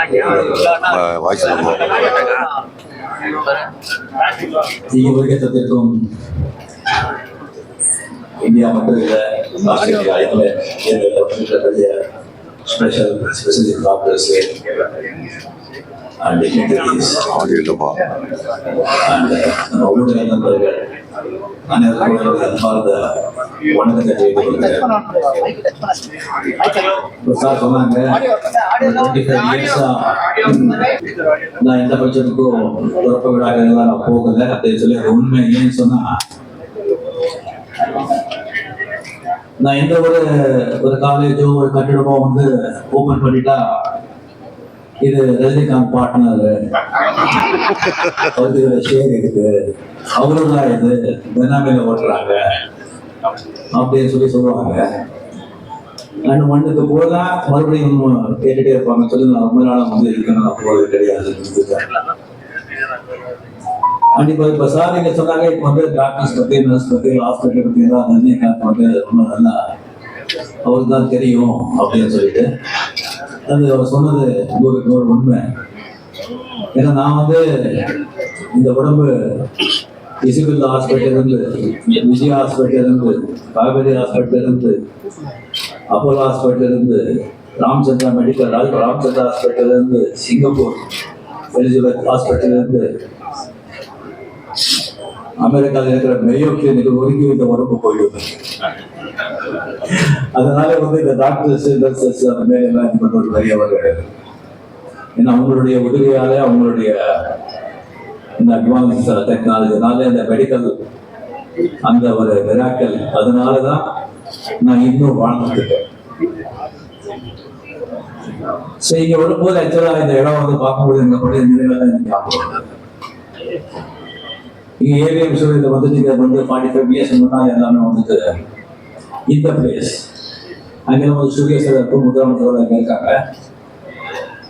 மேடையில் அமர்ந்திருக்கும் வாய்ஸ் இங்கே வருகை தந்திருக்கும் இந்தியா மட்டும் இல்லை Australia England special specialist doctors and ஊடக நண்பர்கள் அனைவருக்கும் எனது அன்பார்ந்த வணக்கத்தை தெரிவித்துக் கொள்கிறேன் சார் சொன்னாங்க டுவெண்ட்டி ஃபைவ் இயர்ஸா நான் எந்த பட்சத்துக்கும் திறப்பு விழாக்கள்லாம் நான் போகல. அப்படின்னு சொல்லி அது உண்மை ஏன்னு சொன்னா நான் எந்த ஒரு ஒரு காலேஜோ ஒரு கட்டிடமோ வந்து ஓபன் பண்ணிட்டா இது ரஜினிகாந்த் பாட்னர். அவருக்கு ஷேர் இருக்கு. அவரும் தான் இது பெனாமில ஓட்டுறாங்க. அப்படின்னு சொல்லி சொல்லுவாங்க. அண்ட் மண்ணுக்கு போதா மறுபடியும் கேட்டுட்டே இருப்பாங்க சொல்லி நான் ரொம்ப நாளாக வந்து இருக்கணும். நான் கிடையாது. அண்ட் இப்போ இப்போ சார் நீங்க சொன்னாங்க இப்போ வந்து டாக்டர்ஸ் பத்தி நர்ஸ் பத்தி ஹாஸ்பிட்டல் பத்தி தான் ரஜினிகாந்த் வந்து ரொம்ப நல்லா அவருக்கு தான் தெரியும் அப்படின்னு சொல்லிட்டு. அது அவர் சொன்னது ஒரு ஒரு உண்மை. ஏன்னா நான் வந்து இந்த உடம்பு இசுபில் ஹாஸ்பிட்டல் இருந்து விஜய் ஹாஸ்பிட்டல் இருந்து காவேரி ஹாஸ்பிட்டல் இருந்து அப்போலோ ஹாஸ்பிட்டல் இருந்து ராம்சந்திரா மெடிக்கல் ராம்சந்திரா ஹாஸ்பிட்டல் இருந்து சிங்கப்பூர் எலிசபெத் ஹாஸ்பிட்டல் இருந்து அமெரிக்காவில் இருக்கிற மெயோ கிளினிக் ஒதுக்கி இந்த உடம்பு போயிடுது. அதனால வந்து இந்த டாக்டர்ஸ் நர்சஸ் அந்த மாதிரி எல்லாம் இது பண்ணுறது பெரிய ஒரு ஏன்னா அவங்களுடைய உதவியாலே அவங்களுடைய இந்த அட்வான்ஸ் டெக்னாலஜினால இந்த மெடிக்கல் அந்த ஒரு விராக்கல் அதனால தான் நான் இன்னும் வாழ்ந்துட்டு சரி ஸோ இங்க வரும்போது ஆக்சுவலாக இந்த இடம் வந்து பார்க்கும்போது எங்க பழைய நினைவுகள் எனக்கு ஞாபகம் இங்க ஏவிஎம் சூழலில் வந்து நீங்க வந்து ஃபார்ட்டி ஃபைவ் இயர்ஸ் முன்னாடி எல்லாமே வந்துட்டு இந்த பிளேஸ் அங்கே நம்ம சூரிய சார் இருக்கும் முதலமைச்சர் அங்கே இருக்காங்க.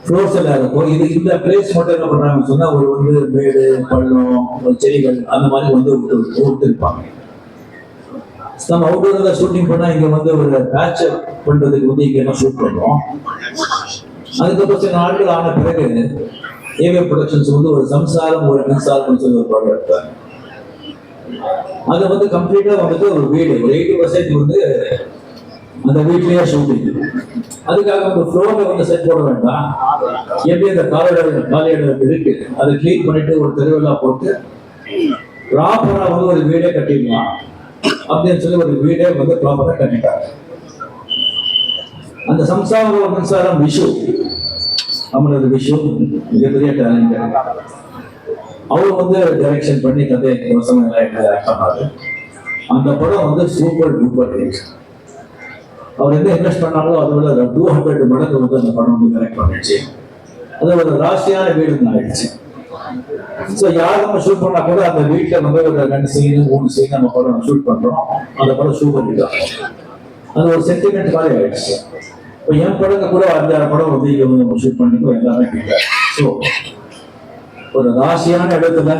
ஃப்ளோர்ஸ் எல்லாம் இருக்கும். இது இந்த பிளேஸ் மட்டும் என்ன பண்றாங்கன்னு சொன்னா ஒரு வந்து மேடு பள்ளம் செடிகள் அந்த மாதிரி வந்து விட்டு விட்டு இருப்பாங்க நம்ம அவுட்டோர்ல ஷூட்டிங் பண்ணா இங்க வந்து ஒரு பேட்ச் பண்றதுக்கு வந்து இங்க என்ன ஷூட் பண்றோம் அதுக்கப்புறம் சில நாட்கள் ஆன பிறகு ஏவே ப்ரொடக்ஷன்ஸ் வந்து ஒரு சம்சாரம் ஒரு மின்சாரம் சொல்லி ஒரு ப்ராடக்ட் எடுத்தாங்க. அது வந்து கம்ப்ளீட்டா வந்துட்டு ஒரு வீடு ஒரு எயிட்டி பர்சன்ட் வந்து அந்த வீட்லயே ஷூட்டிங் அதுக்காக ஒரு ஃப்ளோர்ல வந்து செட் போட வேண்டாம். எப்படி அந்த காலையிட காலையிட இருக்கு அதை கிளீன் பண்ணிட்டு ஒரு தெருவெல்லாம் போட்டு ப்ராப்பரா வந்து ஒரு வீடே கட்டிடலாம். அப்படின்னு சொல்லி ஒரு வீடே வந்து ப்ராப்பரா கட்டிட்டாங்க. அந்த சம்சாரம் மின்சாரம் விஷு. அவனது விஷு மிகப்பெரிய டேலண்ட் அவர் வந்து டைரக்ஷன் பண்ணி தந்தை வசனம் பண்ணாரு. அந்த படம் வந்து சூப்பர் டூப்பர் ஹிட் அவர் என்ன இன்வெஸ்ட் பண்ணாங்களோ அதை விட டூ ஹண்ட்ரட் மடங்கு வந்து அந்த படம் வந்து கனெக்ட் பண்ணிடுச்சு. அது ஒரு ராசியான வீடு ஆயிடுச்சு. ஸோ யார் நம்ம ஷூட் பண்ணா கூட அந்த வீட்டில் வந்து ஒரு ரெண்டு சீன் மூணு சீன் நம்ம படம் ஷூட் பண்றோம். அந்த படம் சூப்பர் ஹிட் அது ஒரு சென்டிமெண்ட் மாதிரி ஆயிடுச்சு. இப்போ என் படங்க கூட அஞ்சாறு படம் வந்து இங்கே வந்து நம்ம ஷூட் பண்ணிக்கோ எல்லாமே கேட்க ஸோ ஒரு ராசியான இடத்துல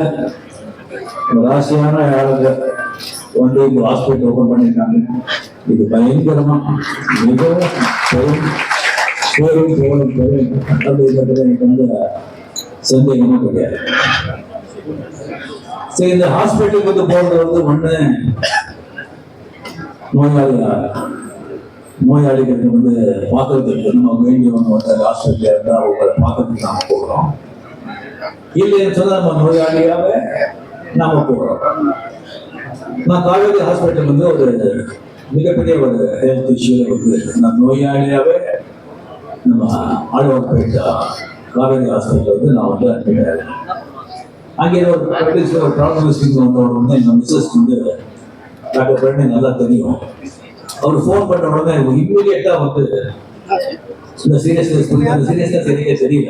ராசியான ஆளுங்க வந்து இங்கே ஹாஸ்பிட்டல் ஓப்பன் பண்ணியிருக்காங்க இது பயங்கரமா மிகவும் பெரும் பெரும் பெரும் அப்படிங்கிறது எனக்கு வந்து சந்தேகமா கிடையாது சரி இந்த ஹாஸ்பிட்டலுக்கு வந்து போறது வந்து ஒண்ணு நோயாளியா நோயாளிகளுக்கு வந்து பார்க்கறதுக்கு நம்ம வேண்டியவங்க வந்து ஹாஸ்பிட்டல் இருந்தா அவங்களை பார்க்கறதுக்கு நாம போகிறோம் இல்லைன்னு சொன்னா நம்ம நோயாளியாவே நாம போகிறோம் நான் காவேரி ஹாஸ்பிட்டல் வந்து ஒரு மிகப்பெரிய ஒரு ஹெல்த் இஷ்யூல வந்து நம்ம நோயாளியாவே நம்ம ஆழ்வார்பேட்டை காவேரி ஹாஸ்பிட்டல் வந்து நான் வந்து அனுப்பிட்டேன் அங்கே ஒரு practice ஒரு ப்ராப்ளமிஸ்டிங் வந்தவங்க வந்து எங்கள் மிஸ்ஸஸ் வந்து டாக்டர் பிரண்ணி நல்லா தெரியும். அவர் ஃபோன் பண்ண உடனே இம்மீடியட்டா வந்து இந்த சீரியஸ்னஸ் புரியுது அந்த சீரியஸ்னஸ் எனக்கே தெரியல.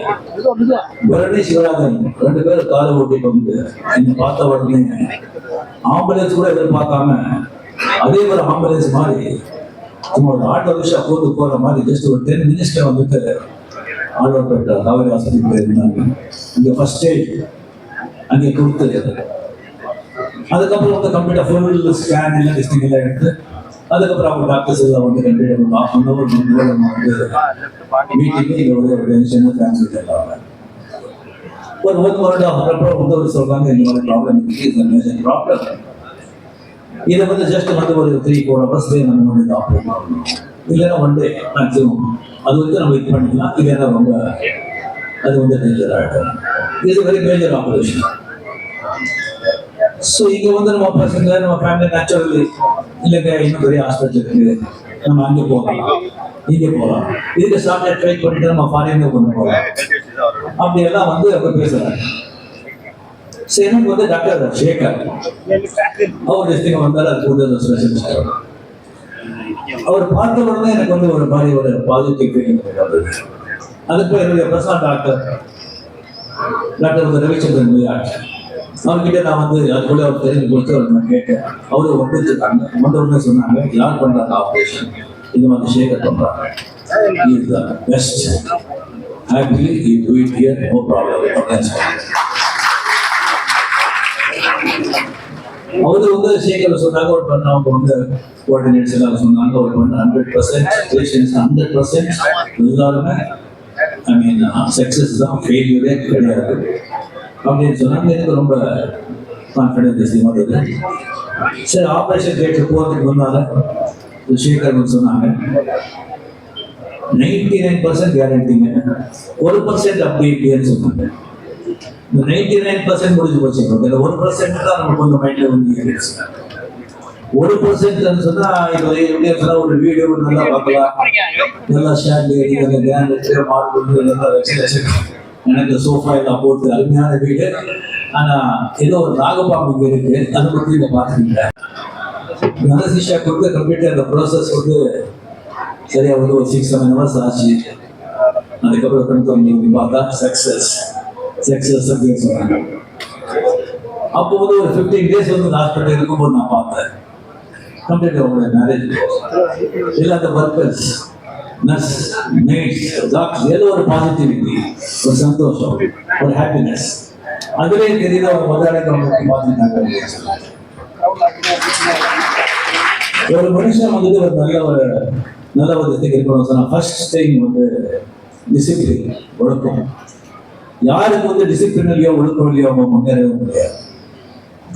பரணி சிவராஜன் ரெண்டு பேரும் காரை ஓட்டிட்டு வந்து என்னை பார்த்த உடனே ஆம்புலன்ஸ் கூட எதிர்பார்க்காம அதே மாதிரி ஆம்புலன்ஸ் மாதிரி உங்களோட ஆட்டோ ரிக்ஷா போட்டு போற மாதிரி ஜஸ்ட் ஒரு டென் மினிட்ஸ்ல வந்துட்டு ஆர்டர் ஆழ்வார்பேட்டை காவேரி ஹாஸ்பிட்டல் போயிருந்தாங்க இங்க ஃபர்ஸ்ட் எய்ட் அங்கே கொடுத்து அதுக்கப்புறம் வந்து கம்ப்ளீட்டா ஃபுல் ஸ்கேன் எல்லாம் டெஸ்டிங் எல்லாம் எடுத்து அதுக்கப்புறம் அவங்க டாக்டர்ஸ் எல்லாம் வந்து கண்டிப்பாக டைம் ஆஃப் அன் அவர் நம்ம வந்து மீட்டிங் இங்கே ஒரு டென்ஷன் ஃபேமிலி எல்லாம் ஒரு ஒரு வருடம் அப்புறம் வந்து ஒரு சொல்றாங்க இந்த மாதிரி ப்ராப்ளம் இருக்கு மேஜர் ப்ராப்ளம் இதை வந்து ஜஸ்ட் வந்து ஒரு த்ரீ ஃபோர் ஹவர்ஸ் நம்ம வந்து ஆப்ரேட் பண்ணணும் இல்லைன்னா ஒன் டே மேக்ஸிமம் அது வந்து நம்ம இது பண்ணிக்கலாம். இல்லைன்னா ரொம்ப அது வந்து டேஞ்சர் ஆகிடும் இது வெரி மேஜர் ஆப்ரேஷன் ஸோ இங்கே வந்து நம்ம பசங்க நம்ம ஃபேமிலி நேச்சுரலி இல்லைங்க இன்னும் பெரிய ஹாஸ்பிட்டல் இருக்கு. நம்ம அங்கே போகலாம். இங்கே போகலாம். இதுக்கு ஸ்டார்ட் ட்ரை பண்ணிட்டு நம்ம ஃபாரின் கொண்டு போகலாம். அப்படி எல்லாம் வந்து அப்போ பேசுகிறாங்க சரி எனக்கு வந்து டாக்டர் சேகர் அவர் டிஸ்ட்ரிக்ட் வந்தார் அதுக்கு வந்து அவர் பார்த்த உடனே எனக்கு வந்து ஒரு மாதிரி ஒரு பாசிட்டிவ் ஃபீலிங் வந்தது. அதுக்கு என்னுடைய பிரசாத் டாக்டர் டாக்டர் வந்து ரவிச்சந்திரன் விளையாட்டு அவர்கிட்ட நான் வந்து அது கூட அவர் தெரிஞ்சு கொடுத்து அவர் நான் கேட்டேன். அவரு வந்துருக்காங்க. வந்த உடனே சொன்னாங்க யார் பண்றாங்க ஆப்ரேஷன் இது மாதிரி சேகர் பண்றாங்க. Is the best happily you do it here no problem அப்படின்னு சொன்னாங்க அவரு வந்து சேகர் சொன்னாங்க ஒரு பண்ண அவங்க வந்து கோஆர்டினேட்ஸ் எல்லாம் சொன்னாங்க ஒரு பண்ண hundred percent patients hundred percent எல்லாருமே ஐ மீன் சக்ஸஸ் தான் ஃபெயிலியரே கிடையாது. அப்படின்னு சொன்னாங்க எனக்கு ரொம்ப கான்ஃபிடன்ஸ் வந்தது. சரி ஆப்ரேஷன் தேட்டர் போகிறதுக்கு முன்னால சேகர் சொன்னாங்க நைன்டி நைன் பர்சன்ட் கேரண்டிங்க ஒரு பர்சன்ட் அப்படி இப்படின்னு சொன்னாங்க. இந்த நைன்டி நைன் பர்சன்ட் முடிஞ்சு போச்சு இந்த ஒரு பர்சன்ட் தான் நம்ம கொஞ்சம் மைண்ட்ல வந்து ஒரு பர்சன்ட் சொன்னா இப்போ எப்படி சொன்னா ஒரு வீடியோ நல்லா பார்க்கலாம். நல்லா ஷேர் லேடி அந்த கிராண்ட் மார்பிள் நல்லா எனக்கு சோஃபா எல்லாம் போட்டு அருமையான வீடு. ஆனா ஏதோ ஒரு நாகப்பாம்பு இங்க இருக்கு. அதை பத்தி இங்க பாத்துக்கிட்டேன் அனசிஷா கொடுத்து கம்ப்ளீட் அந்த ப்ராசஸ் வந்து சரியா வந்து ஒரு சிக்ஸ் செவன் ஹவர்ஸ் ஆச்சு. அதுக்கப்புறம் கணக்கு பார்த்தா சக்சஸ் சக்சஸ் அப்படின்னு சொன்னாங்க அப்போ வந்து ஒரு ஃபிஃப்டீன் டேஸ் வந்து ஹாஸ்பிட்டல் இருக்கும்போது நான் பார்த்தேன். கம்ப்ளீட் அவங்களோட மேரேஜ் இல்லை அந்த ஒர்க்கர்ஸ் நர்ஸ் மேட்ஸ் டாக்டர் ஏதோ ஒரு பாசிட்டிவிட்டி ஒரு சந்தோஷம் ஒரு ஹாப்பினஸ் அதுவே தெரியுது அவங்க முதலாளிக்கு அவங்க பார்த்துட்டாங்க ஒரு மனுஷன் வந்து ஒரு நல்ல ஒரு நல்ல ஒரு இதுக்கு இருக்கணும் சொன்னா ஃபர்ஸ்ட் டைம் வந்து டிசிப்ளின் ஒழுக்கம். யாருக்கு வந்து டிசிப்ளின் இல்லையோ ஒழுக்கம் இல்லையோ அவங்க முன்னேறவே முடியாது.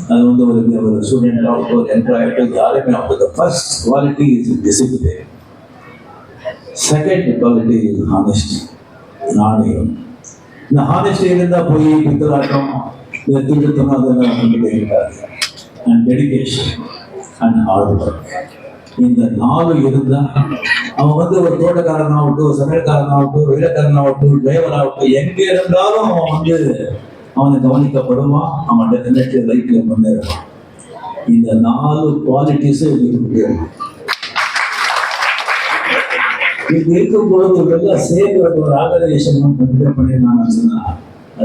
அது வந்து ஒரு ஒரு ஸ்டூடெண்ட் ஆகட்டும் ஒரு எம்ப்ளாய் யாருமே அவங்க first quality is discipline second quality is honesty நாணயம் இந்த ஹானஸ்டி இருந்தால் போய் பித்தலாட்டம் இந்த திருத்தம் அதெல்லாம் and dedication and hard work இந்த நாலு இருந்தா அவன் வந்து ஒரு தோட்டக்காரனாகட்டும் ஒரு சமையல்காரனாகட்டும் வேலைக்காரனாகட்டும் டிரைவர் ஆகட்டும் எங்க இருந்தாலும் அவன் வந்து அவனை கவனிக்கப்படுவான். அவன் டெஃபினெட்லி லைஃப்ல முன்னேறுவான் இந்த நாலு குவாலிட்டிஸும் இருக்கு இது இருக்கும்போது ஒரு நல்ல சேர்ந்து ஒரு ஆர்கனைசேஷன் கன்சிடர் பண்ணி நான் சொன்னா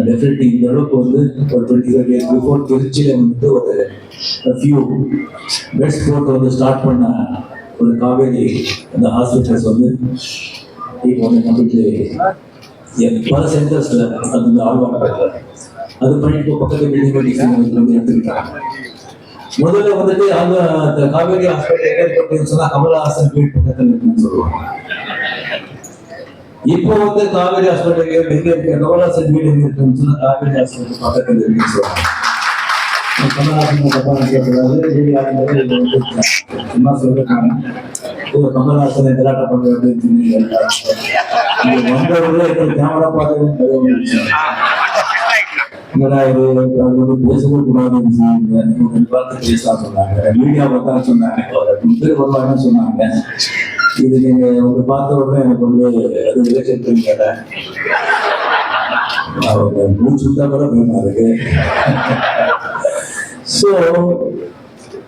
டெஃபினெட்லி இந்த அளவுக்கு வந்து ஒரு டுவெண்ட்டி ஃபைவ் இயர்ஸ் பிஃபோர் திருச்சியில் வந்துட்டு ஒரு ஃபியூ பெஸ்ட் போட்டு வந்து ஸ்டார்ட் பண்ண ஒரு காவேரி அந்த ஹாஸ்பிட்டல்ஸ் வந்து இப்போ வந்து கம்ப்ளீட்லி பல சென்டர்ஸில் அது வந்து ஆழ்வாங்க அது பண்ணிட்டு இப்போ பக்கத்து பில்டிங் பில்டிங் வந்து எடுத்துக்கிட்டாங்க. முதல்ல வந்துட்டு அவங்க அந்த காவேரி ஹாஸ்பிட்டல் எங்க இருக்கு அப்படின்னு சொன்னா கமலஹாசன் வீட்டு பக்கத்தில் இருக்குன்னு சொல்லுவாங்க. இப்போ வந்து காவேரி ஹாஸ்பிட்டல் எங்க இருக்கு கமலஹாசன் வீடு எங்க இருக்குன்னு சொன்னா காவேரி ஹாஸ்பிட்டல் பக்கத்துல இருக்குன்னு சொல்லுவாங்க கமலஹாசன் தப்பா நினைக்கக்கூடாது சும்மா சொல்லிருக்காங்க ஓ அப்படின்னு இப்போ கேமரா பார்த்து இது கூடாதுன்னு சொன்னாங்க பார்த்து பேசலாம் சொன்னாங்க மீடியா பார்த்தா சொன்னாங்க சொன்னாங்க இது நீங்க வந்து பார்த்த உடனே எனக்கு வந்து அது ரிலேஷன் கேட்டேன் அவங்க மூச்சு விட்டா கூட பயமா இருக்கு. ஸோ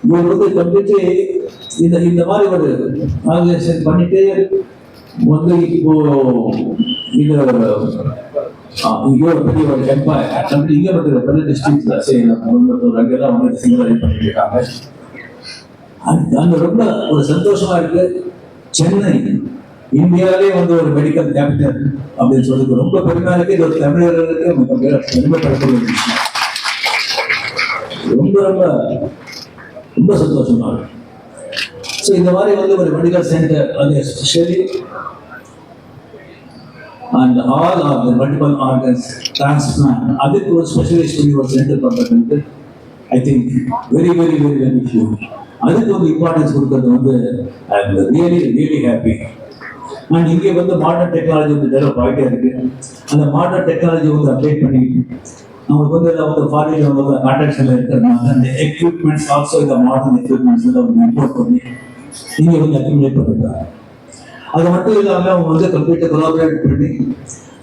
இவர் வந்து கம்ப்ளீட்லி இந்த இந்த மாதிரி ஒரு ஆர்கனைசேஷன் பண்ணிட்டு வந்து இப்போ இது இங்கே ஒரு பெரிய ஒரு எம்பையர் அப்படி இங்கே டிஸ்ட்ரிக்ட்ல செய்யலாம் கோயம்புத்தூர் அங்கெல்லாம் வந்து பண்ணிட்டு இருக்காங்க. ரொம்ப ஒரு சந்தோஷமா இருக்கு. சென்னை இந்தியாவிலே வந்து ஒரு மெடிக்கல் கேபிட்டல் அப்படின்னு சொல்லிட்டு ரொம்ப பெருமையா இருக்கு. இது ஒரு தமிழர்களுக்கு மிக பெரு- பெருமைப்படக்கூடிய விஷயம். ரொம்ப ரொம்ப ரொம்ப சந்தோஷமா இருக்கு. ஸோ இந்த மாதிரி வந்து ஒரு மெடிக்கல் சென்டர் அது especially and all organ the multiple organs transplant அதுக்கு ஒரு ஸ்பெஷலிஸ்ட் ஒரு சென்டர் பண்ணுறதுக்கு I think very very very very few அதுக்கு வந்து இம்பார்ட்டன்ஸ் கொடுக்கறது வந்து I am really really happy and இங்கே வந்து மாடர்ன் டெக்னாலஜி வந்து டெவலப் ஆகிட்டே இருக்கு. அந்த மாடர்ன் டெக்னாலஜி வந்து அப்டேட் பண்ணி அவங்களுக்கு வந்து எல்லாம் வந்து ஃபாரின் வந்து கான்டாக்ட்ஸில் இருக்கிறதுனால அந்த எக்யூப்மெண்ட்ஸ் ஆல்சோ இந்த மாடர்ன் எக்யூப்மெண்ட்ஸ் வந்து அவங்க இம்போர்ட் பண்ணி இங்கே வந்து அக்யூமுலேட் பண்ணிருக்காங்க அது மட்டும் இல்லாமல் அவங்க வந்து கம்ப்யூட்டர் கொலாபரேட் பண்ணி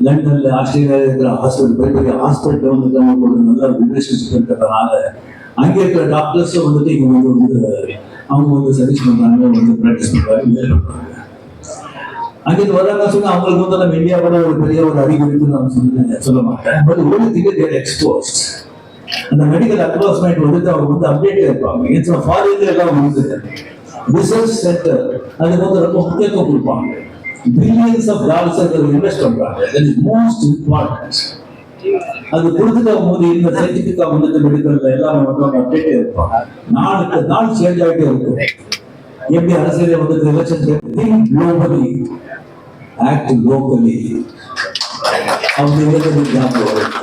லண்டன்ல ஆஸ்திரேலியாவில் இருக்கிற ஹாஸ்பிட்டல் பெரிய பெரிய ஹாஸ்பிட்டல் வந்து அவங்களுக்கு ஒரு நல்ல ரிலேஷன்ஷிப் இருக்கிறதுனால அங்கே இருக்கிற டாக்டர்ஸும் வந்துட்டு இங்கே வந்து வந்து அவங்க வந்து சர்வீஸ் பண்ணுறாங்க வந்து ப்ராக்டிஸ் பண்றாங்க அங்கே அங்கிருந்து வராங்க சொன்னா அவங்களுக்கு வந்து நம்ம இந்தியாவோட ஒரு பெரிய ஒரு அறிகுறிப்பு நான் சொல்ல சொல்ல மாட்டேன். பட் ஒரு தேர் எக்ஸ்போஸ் அந்த மெடிக்கல் அட்வான்ஸ்மெண்ட் வந்துட்டு அவங்க வந்து அப்டேட் இருப்பாங்க. இட்ஸ் ஃபாரின்ல எல்லாம் வந்து. ரிசர்ச் சென்டர் அதுக்கு வந்து ரொம்ப முக்கியத்துவம் கொடுப்பாங்க. பில்லியன்ஸ் ஆஃப் டாலர்ஸ் இன்வெஸ்ட் பண்றாங்க. தட் இஸ் மோஸ்ட் இம்பார்ட்டன்ட் அது கொடுத்துட்ட போது இந்த சயின்டிபிக்கா வந்துட்டு மெடிக்கல்ல எல்லாம் வந்து அவங்க அப்டேட் இருப்போம் நாளுக்கு நாள் சேஞ்ச் ஆகிட்டே இருக்கும். எப்படி அரசியல் வந்து election think globally act locally அவங்க இருக்கிறது ஞாபகம்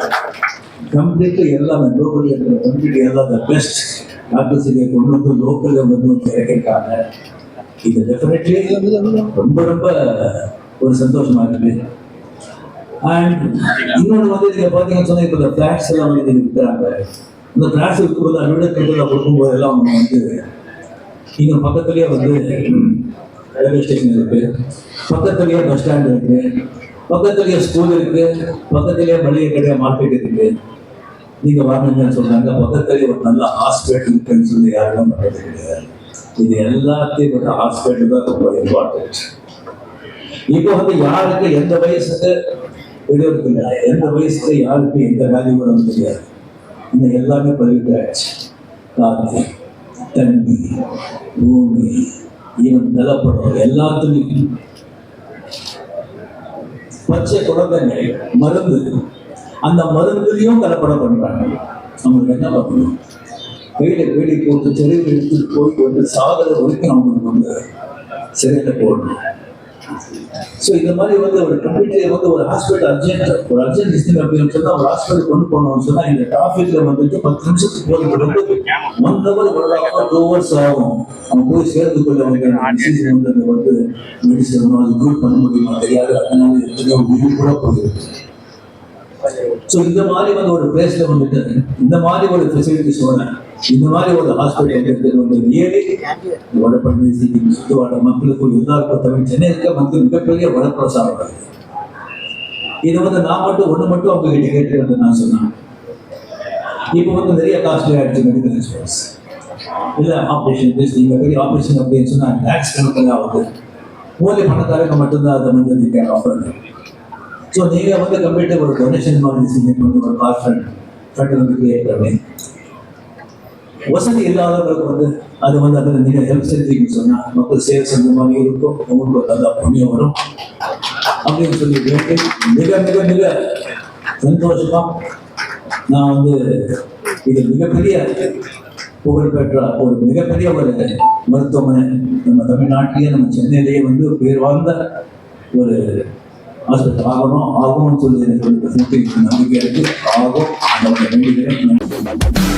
கம்ப்ளீட்லி எல்லாமே லோக்கலி கம்ப்ளீட்லி எல்லாம் த பெஸ்ட் டாக்டர் இங்கே கொண்டு வந்து லோக்கலில் வந்து கிடைக்கிறாங்க இது டெஃபினெட்லி ரொம்ப ரொம்ப ஒரு சந்தோஷமா இருக்கு. அண்ட் இன்னொன்று வந்து நீங்க பார்த்தீங்கன்னு சொன்னால் இப்போ இந்த ஃபிளாட்ஸ் எல்லாம் வந்து விற்கிறாங்க இந்த ஃபிளாட்ஸ் விற்கும்போது அட்வர்டைஸ்மெண்ட்டில் கொடுக்கும்போது எல்லாம் அவங்க வந்து நீங்கள் பக்கத்துலேயே வந்து ரயில்வே ஸ்டேஷன் இருக்கு. பக்கத்துலேயே பஸ் ஸ்டாண்ட் இருக்கு. பக்கத்துலேயே ஸ்கூல் இருக்கு. பக்கத்துலேயே மளிகை கடை மார்க்கெட் இருக்கு. நீங்க வாங்கினீங்கன்னு சொல்றாங்க பக்கத்துலயே ஒரு நல்ல ஹாஸ்பிட்டல் இருக்குன்னு சொல்லி யாரும் பண்றது கிடையாது. இது எல்லாத்தையும் விட ஹாஸ்பிட்டல் தான் ரொம்ப இம்பார்ட்டன்ட் இப்போ வந்து யாருக்கு எந்த வயசுக்கு இது எந்த வயசுல யாருக்கு எந்த வேல்யூ வரும் தெரியாது இந்த எல்லாமே பதிவிட்டாச்சு காத்து தண்ணி பூமி ஈவன் நிலப்படம் எல்லாத்துலையும். பச்சை குழந்தைங்க மருந்து. அந்த மருந்துலையும் கலப்படம் பண்றாங்க. அவங்களுக்கு என்ன பண்ணணும்? கையில வீடு போட்டு தெருவில் எடுத்துட்டு போய் கொண்டு சாதனை வரைக்கும் அவங்களுக்கு வந்து சிறையில போடணும். ஸோ இந்த மாதிரி வந்து ஒரு கம்ப்யூட்டர் வந்து ஒரு ஹாஸ்பிட்டல் அர்ஜென்ட் ஒரு அர்ஜென்ட் டிஸ்டிங் அப்படின்னு சொன்னா ஒரு ஹாஸ்பிட்டல் கொண்டு போனோம்னு சொன்னா இந்த டிராஃபிக்ல வந்துட்டு பத்து நிமிஷத்துக்கு போகிறது one hour one hour two hours ஆகும். அவன் போய் சேர்த்துக்குள்ள வந்து disease வந்து அந்த வந்து மெடிசன் அது குரூப் பண்ண முடியுமா தெரியாது. அதனால எத்தனையோ உயிர் கூட போயிருக்கு ஸோ இந்த மாதிரி வந்து ஒரு பிளேஸ்ல வந்துட்டு இந்த மாதிரி ஒரு ஃபெசிலிட்டிஸோட இந்த மாதிரி ஒரு ஹாஸ்பிட்டல் இருக்கிறது வந்து ரியலி வடபழனி சிட்டி சுற்றுவாட மக்களுக்கு எல்லாருக்கும் தமிழ் சென்னை இருக்க மக்கள் மிகப்பெரிய வரப்பிரசாதம் அது. இது வந்து நான் மட்டும் ஒண்ணு மட்டும் அவங்க கிட்ட கேட்டு நான் சொன்னேன். இப்போ வந்து நிறைய காஸ்ட்லி ஆயிடுச்சு மெடிக்கல் இன்சூரன்ஸ் இல்ல ஆப்ரேஷன் பேஸ் நீங்க பெரிய ஆப்ரேஷன் அப்படின்னு சொன்னா லேக்ஸ் கணக்கில் ஆகுது மூலை பணக்காரங்க மட்டும்தான் அதை வந்து நீங்க ஆஃபர் ஸோ நீங்க வந்து கம்ப்ளீட்டாக ஒரு டொனேஷன் மாதிரி சீனியர் பண்ணி ஒரு கார் ஃபண்ட் ஃபண்ட் வந்து கிரியேட் பண்ணி வசதி இல்லாதவங்களுக்கு வந்து அது வந்து அதில் நீங்கள் ஹெல்ப் செஞ்சீங்கன்னு சொன்னால் மக்கள் சேவை செஞ்ச மாதிரி இருக்கும். உங்களுக்கு ஒரு புண்ணியம் வரும். அப்படின்னு சொல்லி கேட்டு மிக மிக மிக சந்தோஷமா நான் வந்து இது மிகப்பெரிய புகழ்பெற்ற ஒரு மிகப்பெரிய ஒரு மருத்துவமனை நம்ம தமிழ்நாட்டிலேயே நம்ம சென்னையிலேயே வந்து பேர் வாழ்ந்த ஒரு ஹாஸ்பிட்டல் ஆகணும். ஆகும்னு சொல்லி எனக்கு நம்பிக்கை இருக்கு. ஆகும் அந்த வேண்டிக்கிறேன்